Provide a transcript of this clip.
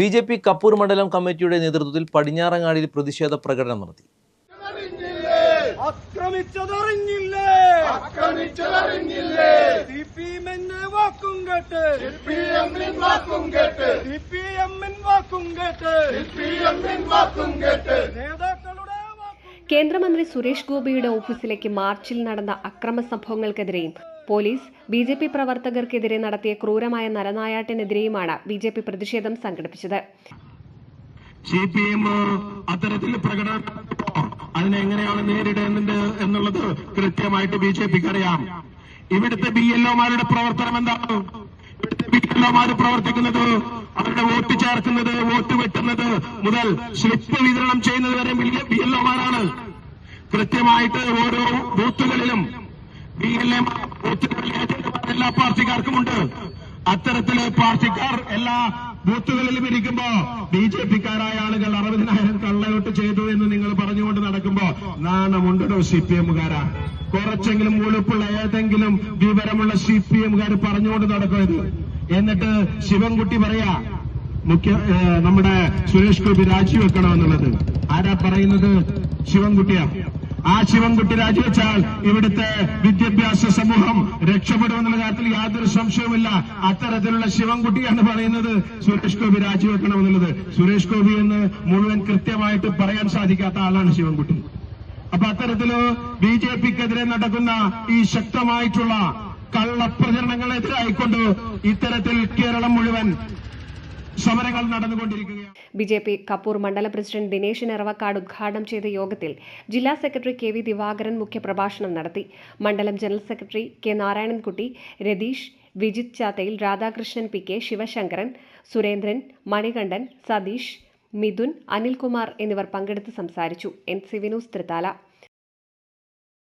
B J P Kappur മണ്ഡലം കമ്മിറ്റിയുടെ നേതൃത്വത്തിൽ പടിഞ്ഞാറങ്ങാടിയിൽ പ്രതിഷേധ പ്രകടനം നടത്തി. ആക്രമിച്ചതറിഞ്ഞില്ലേ? ആക്രമിച്ചതറിഞ്ഞില്ലേ? സി പി എമ്മിന്റെ വാക്കും കേട്ട്. പി എമ്മിൻ വാക്കും കേട്ട്. സി പി എമ്മിൻ വാക്കും കേട്ട്. പി എമ്മിൻ വാക്കും കേട്ട്. നേതാക്കളുടെ വാക്കും കേന്ദ്രമന്ത്രി സുരേഷ് ഗോപിയുടെ ഓഫീസിലേക്ക് മാർച്ചിൽ നടന്ന അക്രമ സംഭവങ്ങൾക്കെതിരെയും പോലീസ് ബി ജെ പി പ്രവർത്തകർക്കെതിരെ നടത്തിയ ക്രൂരമായ നരനായാട്ടിനെതിരെയുമാണ് ബി ജെ പി പ്രതിഷേധം സംഘടിപ്പിച്ചത്. സി പി എം അത്തരത്തിൽ പ്രകടനം നടത്തുമ്പോ അതിനെങ്ങനെയാണ് നേരിടേണ്ടത് എന്നുള്ളത് കൃത്യമായിട്ട് ബി ജെ പിക്ക് അറിയാം ഇവിടുത്തെ ബി എൽ ഒമാരുടെ പ്രവർത്തനം എന്താണ്? ഇവിടുത്തെ ബി എൽ ഒമാര് പ്രവർത്തിക്കുന്നത് അവരുടെ വോട്ട് ചേർക്കുന്നത് വോട്ട് വെട്ടുന്നത് മുതൽ സ്ലിപ്പ് വിതരണം ചെയ്യുന്നത് വരെ ബി എൽ ഒമാരാണ്. കൃത്യമായിട്ട് ഓരോ ബൂത്തുകളിലും ബി എൽ എം ബൂത്തുകളിലെ പാർട്ടിക്കാർക്കും ഉണ്ട്. അത്തരത്തിൽ പാർട്ടിക്കാർ എല്ലാ ബൂത്തുകളിലും ഇരിക്കുമ്പോ ബി ജെ പിക്കാരായ ആളുകൾ അറുപതിനായിരം കള്ളയോട്ട് ചെയ്തു എന്ന് നിങ്ങൾ പറഞ്ഞുകൊണ്ട് നടക്കുമ്പോ നാണമുണ്ടോ സി പി എമ്മുകാരാ. കുറച്ചെങ്കിലും ഉളുപ്പുള്ള ഏതെങ്കിലും വിവരമുള്ള സി പി എമ്മുകാർ പറഞ്ഞുകൊണ്ട് നടക്കരുത് എന്നിട്ട് ശിവൻകുട്ടി പറയാ മുഖ്യ നമ്മുടെ സുരേഷ് ഗോപി രാജിവെക്കണമെന്നുള്ളത് ആരാ പറയുന്നത്? ശിവൻകുട്ടിയാ. ആ ശിവൻകുട്ടി രാജിവെച്ചാൽ ഇവിടുത്തെ വിദ്യാഭ്യാസ സമൂഹം രക്ഷപ്പെടുമെന്നുള്ള കാര്യത്തിൽ യാതൊരു സംശയവുമില്ല. അത്തരത്തിലുള്ള ശിവൻകുട്ടിയാണ് പറയുന്നത്. സുരേഷ് ഗോപി രാജിവെക്കണമെന്നുള്ളത്. സുരേഷ് ഗോപി എന്ന് മുഴുവൻ കൃത്യമായിട്ട് പറയാൻ സാധിക്കാത്ത ആളാണ് ശിവൻകുട്ടി. അപ്പൊ അത്തരത്തിൽ ബി ജെ പിക്കെതിരെ നടക്കുന്ന ഈ ശക്തമായിട്ടുള്ള കള്ളപ്രചരണങ്ങളെതിരായിക്കൊണ്ട് ഇത്തരത്തിൽ കേരളം മുഴുവൻ സമരങ്ങൾ നടന്നുകൊണ്ടിരിക്കുകയാണ്. ബി ജെ പി കപ്പൂർ മണ്ഡല പ്രസിഡന്റ് ദിനേശൻ നിറവക്കാട് ഉദ്ഘാടനം ചെയ്ത യോഗത്തിൽ ജില്ലാ സെക്രട്ടറി കെ വി ദിവാകരൻ മുഖ്യപ്രഭാഷണം നടത്തി. മണ്ഡലം general secretary K Narayanankutty Ratheesh Vijith Chathayil Radhakrishnan P K Sivasankaran Surendran Manikandan Satheesh Mithun Anilkumar എന്നിവർ പങ്കെടുത്ത് സംസാരിച്ചു. N C Vinoos Thrithala.